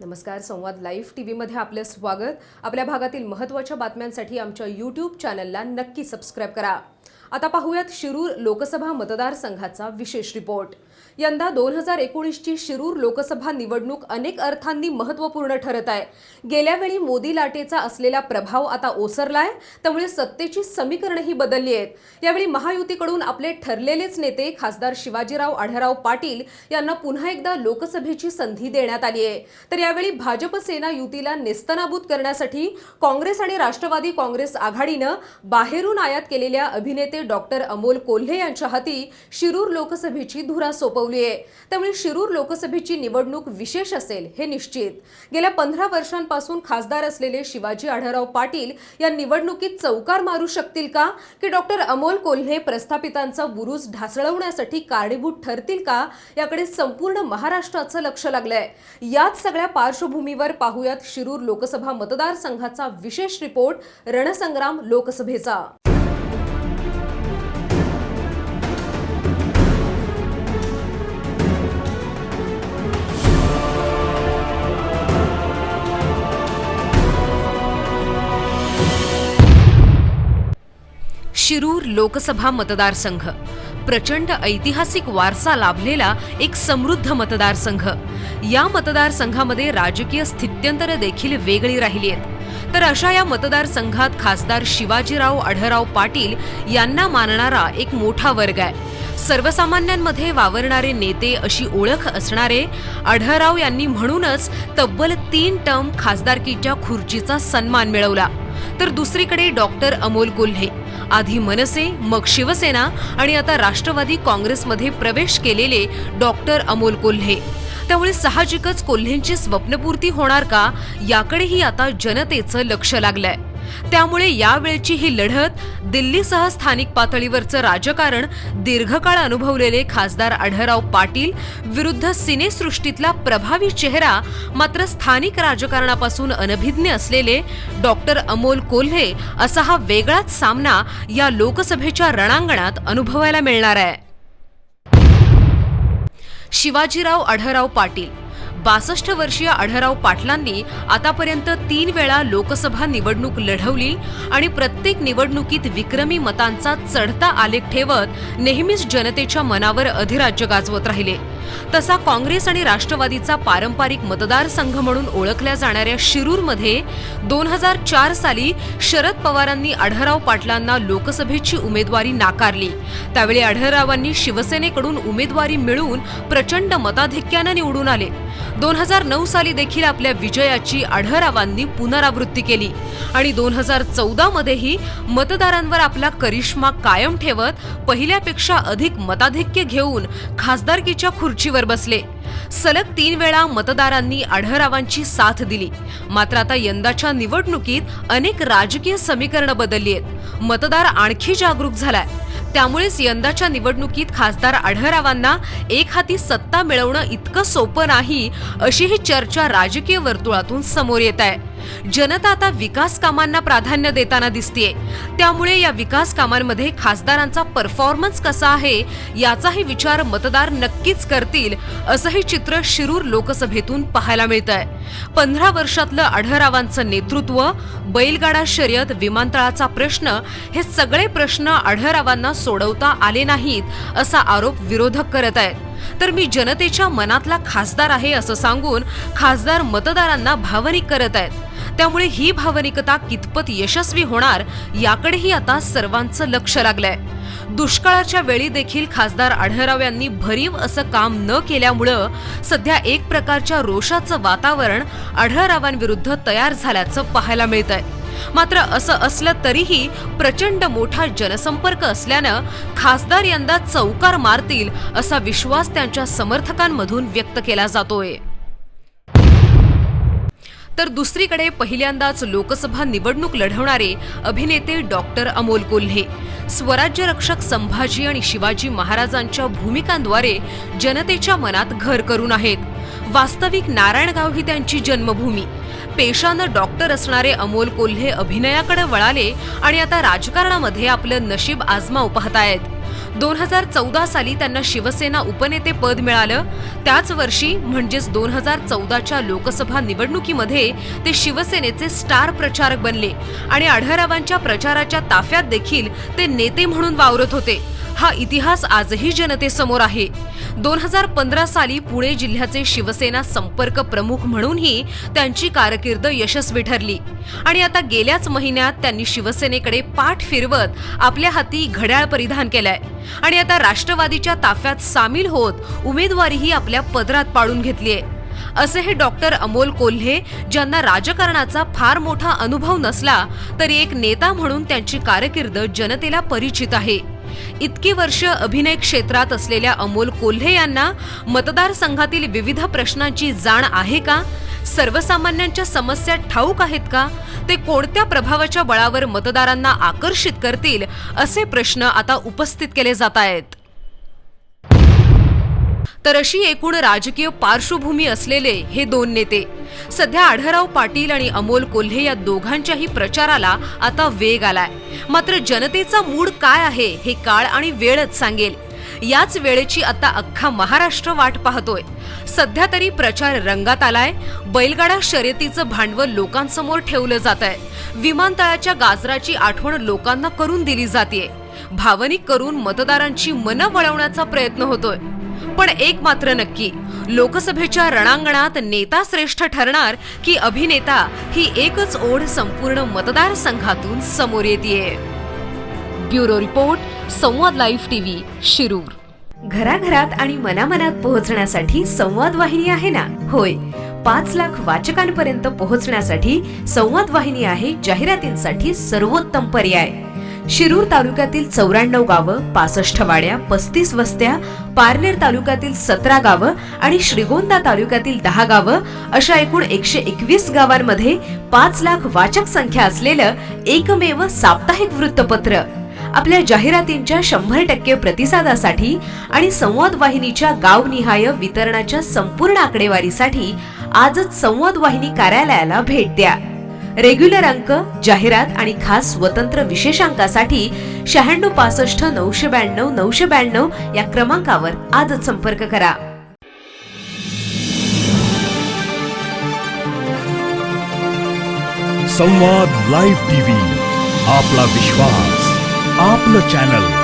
नमस्कार संवाद live T व्हीमध्ये आपलं स्वागत. आपल्या भागातील महत्त्वाच्या बातम्यांसाठी आमच्या यूट्यूब चॅनलला नक्की सबस्क्राईब करा. आता पाहूयात शिरूर लोकसभा मतदारसंघाचा विशेष रिपोर्ट. यंदा दोन हजार एकोणीसची शिरूर लोकसभा निवडणूक अनेक अर्थांनी महत्त्वपूर्ण ठरत आहे. गेल्यावेळी मोदी लाटेचा असलेला प्रभाव आता ओसरलाय त्यामुळे सत्तेची समीकरणही बदलली आहेत. यावेळी महायुतीकडून आपले ठरलेलेच नेते खासदार शिवाजीराव आढळराव पाटील यांना पुन्हा एकदा लोकसभेची संधी देण्यात आली आहे. तर यावेळी भाजप सेना युतीला नेस्तनाबूत करण्यासाठी काँग्रेस आणि राष्ट्रवादी काँग्रेस आघाडीनं बाहेरून आयात केलेल्या अभिनेते डॉक्टर अमोल कोल्हे यांच्या हाती शिरूर लोकसभेची धुरा सोपवली. आहे. त्यामुळे शिरूर लोकसभेची निवडणूक विशेष असेल हे निश्चित. गेल्या पंधरा वर्षांपासून खासदार असलेले शिवाजी आढळराव पाटील या निवडणुकीत चौकार मारू शकतील का? की डॉक्टर अमोल कोल्हे प्रस्थापितांचा बुरुज ढासळवण्यासाठी कारणीभूत ठरतील का? याकडे संपूर्ण महाराष्ट्राचं लक्ष लागलंय. याच सगळ्या पार्श्वभूमीवर पाहूयात शिरूर लोकसभा मतदारसंघाचा विशेष रिपोर्ट रणसंग्राम लोकसभेचा. शिरूर लोकसभा मतदारसंघ. प्रचंड ऐतिहासिक वारसा लाभलेला एक समृद्ध मतदारसंघ. या मतदारसंघामध्ये राजकीय स्थित्यंतर देखील वेगळी राहिली आहेत. तर अशा या मतदारसंघात खासदार शिवाजीराव आढळराव पाटील यांना मानणारा एक मोठा वर्ग आहे. सर्वसामान्यांमध्ये वावरणारे नेते अशी ओळख असणारे आढळराव यांनी म्हणूनच तब्बल तीन टर्म खासदारकीच्या खुर्चीचा सन्मान मिळवला. तर दुसरीकडे डॉक्टर अमोल कोल्हे. आधी मनसे मग शिवसेना आणि आता राष्ट्रवादी काँग्रेसमध्ये प्रवेश केलेले डॉक्टर अमोल कोल्हे. त्यामुळे साहजिकच कोल्हेंची स्वप्नपूर्ती होणार का? याकडेही आता जनतेचं लक्ष लागलंय. त्यामुळे यावेळची ही लढत दिल्लीसह स्थानिक पातळीवरचं राजकारण दीर्घकाळ अनुभवलेले खासदार आढळराव पाटील विरुद्ध सिनेसृष्टीतला प्रभावी चेहरा मात्र स्थानिक राजकारणापासून अनभिज्ञ असलेले डॉक्टर अमोल कोल्हे असा हा वेगळाच सामना या लोकसभेच्या रणांगणात अनुभवायला मिळणार आहे. शिवाजीराव आढळराव पाटील बासष्ट वर्षीय आढळराव पाटलांनी आतापर्यंत तीन वेळा लोकसभा निवडणूक लढवली आणि प्रत्येक निवडणुकीत विक्रमी मतांचा चढता आलेख ठेवत नेहमीच जनतेच्या मनावर अधिराज्य गाजवत राहिले. तसा काँग्रेस आणि राष्ट्रवादीचा पारंपरिक मतदारसंघ म्हणून ओळखल्या जाणाऱ्या शिरूरमध्ये दोन हजार चार साली शरद पवारांनी आढळराव पाटलांना लोकसभेची उमेदवारी नाकारली. त्यावेळी आढळरावांनी शिवसेनेकडून उमेदवारी मिळवून प्रचंड मताधिक्यानं निवडून आले. दोन हजार नऊ साली देखील आपल्या विजयाची आढळरावांनी पुनरावृत्ती केली आणि दोन हजार चौदा मध्येही मतदारांवर आपला करिश्मा कायम ठेवत पहिल्यापेक्षा अधिक मताधिक्य घेऊन खासदारकीच्या खुर्चीवर बसले. सलग तीन वेळा मतदारांनी आढळरावांची साथ दिली. मात्र आता यंदाच्या निवडणुकीत अनेक राजकीय समीकरणं बदलली आहेत. मतदार आणखी जागरूक झालाय. त्यामुळेच यंदाच्या निवडणुकीत खासदार आढळरावांना एक हाती सत्ता मिळवणं इतकं सोपं नाही अशी ही चर्चा राजकीय वर्तुळातून समोर येत आहे. जनता आता विकास कामांना प्राधान्य देताना दिसतीये. त्यामुळे या विकास कामांमध्ये खासदारांचा परफॉर्मन्स कसा आहे याचाही विचार मतदार नक्कीच करतील असंही चित्र शिरूर लोकसभेतून पाहायला मिळत आहे पंधरा वर्षातलं आढळरावांचं नेतृत्व बैलगाडा शर्यत विमानतळाचा प्रश्न हे सगळे प्रश्न आढळरावांना सोडवता आले नाहीत असा आरोप विरोधक करत आहेत. तर मी जनतेच्या मनातला खासदार आहे असं सांगून खासदार मतदारांना भावनिक करत आहेत. त्यामुळे ही भावनिकता कितपत यशस्वी होणार याकडेही आता सर्वांचं लक्ष लागलंय. दुष्काळाच्या वेळी देखील खासदार आढळराव यांनी भरीव असं काम न केल्यामुळं सध्या एक प्रकारच्या रोषाचं वातावरण आढळरावांविरुद्ध तयार झाल्याचं पाहायला मिळत आहे मात्र असं असलं तरीही प्रचंड मोठा जनसंपर्क असल्यानं खासदार यंदा चौकार मारतील असा विश्वास त्यांच्या समर्थकांमधून व्यक्त केला जातोय. तर दुसरीकडे पहिल्यांदाच लोकसभा निवडणूक लढवणारे अभिनेते डॉक्टर अमोल कोल्हे स्वराज्य रक्षक संभाजी आणि शिवाजी महाराजांच्या भूमिकांद्वारे जनतेच्या मनात घर करून आहेत. वास्तविक नारायणगाव ही त्यांची जन्मभूमी. पेशानं डॉक्टर असणारे अमोल कोल्हे अभिनयाकडे वळाले आणि आता राजकारणामध्ये आपलं नशीब आजमाव पाहतायत दोन हजार चौदा साली त्यांना शिवसेना उपनेते पद मिळालं. त्याच वर्षी म्हणजेच दोन हजार चौदाच्या लोकसभा निवडणुकीमध्ये ते शिवसेनेचे स्टार प्रचारक बनले आणि आढळरावांच्या प्रचाराच्या ताफ्यात देखील ते नेते म्हणून वावरत होते. हा इतिहास आजही जनतेसमोर आहे. दोन हजार पंधरा साली पुणे जिल्ह्याचे शिवसेना संपर्क प्रमुख म्हणूनही त्यांची कारकीर्द यशस्वी ठरली. आणि आता गेल्याच महिन्यात त्यांनी शिवसेनेकडे पाठ फिरवत आपल्या हाती घड्याळ परिधान केलाय. आणि आता राष्ट्रवादीच्या ताफ्यात सामील होत उमेदवारीही आपल्या पदरात पाडून घेतलीय. असे हे डॉक्टर अमोल कोल्हे ज्यांना राजकारणाचा फार मोठा अनुभव नसला तरी एक नेता म्हणून त्यांची कारकीर्द जनतेला परिचित आहे. इतकी वर्ष अभिनय क्षेत्रात असलेल्या अमोल कोल्हे यांना मतदारसंघातील विविध प्रश्नांची जाण आहे का? सर्वसामान्यांच्या समस्या ठाऊक आहेत का? ते कोणत्या प्रभावाच्या बळावर मतदारांना आकर्षित करतील? असे प्रश्न आता उपस्थित केले जात आहेत. तर अशी एकूण राजकीय पार्श्वभूमी असलेले हे दोन नेते. सध्या आढळराव पाटील आणि अमोल कोल्हे या दोघांच्याही प्रचाराला आता वेग आलाय. मात्र जनतेचा मूड काय आहे हे काळ आणि वेळच सांगेल. याच वेळेची आता अख्खा महाराष्ट्र वाट पाहतोय. सध्या तरी प्रचार रंगात आलाय. बैलगाडा शर्यतीचं भांडवल लोकांसमोर ठेवलं जात आहे विमानतळाच्या गाजराची आठवण लोकांना करून दिली जाते भावनिक करून मतदारांची मनं वळवण्याचा प्रयत्न होतोय. पण एक मात्र नक्की. लोकसभेच्या रणांगणात नेता श्रेष्ठ ठरणार की अभिनेता ही एकच ओढ संपूर्ण मतदारसंघातून समोर येते bureau report Samvad live TV Shirur. घराघरात आणि मनामनात पोहोचण्यासाठी संवाद वाहिनी आहे ना? होय. पाच लाख वाचकांपर्यंत पोहोचण्यासाठी संवाद वाहिनी आहे जाहिरातींसाठी सर्वोत्तम पर्याय. शिरूर तालुक्यातील चौऱ्याण्णव गावं पासष्ट वाड्या पस्तीस वस्त्या पारनेर तालुक्यातील सतरा गावं आणि श्रीगोंदा तालुक्यातील दहा गावं अशा एकूण एकशे एकवीस गावांमध्ये पाच लाख वाचक संख्या असलेलं एकमेव साप्ताहिक वृत्तपत्र. आपल्या जाहिरातींच्या शंभर टक्के प्रतिसादासाठी आणि संवाद वाहिनीच्या गावनिहाय वितरणाच्या संपूर्ण आकडेवारीसाठी आजच संवाद वाहिनी कार्यालयाला भेट द्या. रेग्युलर अंक जाहिरात आणि खास स्वतंत्र विशेषांकासाठी शहाण्णव पासष्ट नऊशे ब्याण्णव नऊशे ब्याण्णव या क्रमांकावर आजच संपर्क करा. संवाद लाईव्ह टीव्ही आपला विश्वास आपलं चॅनल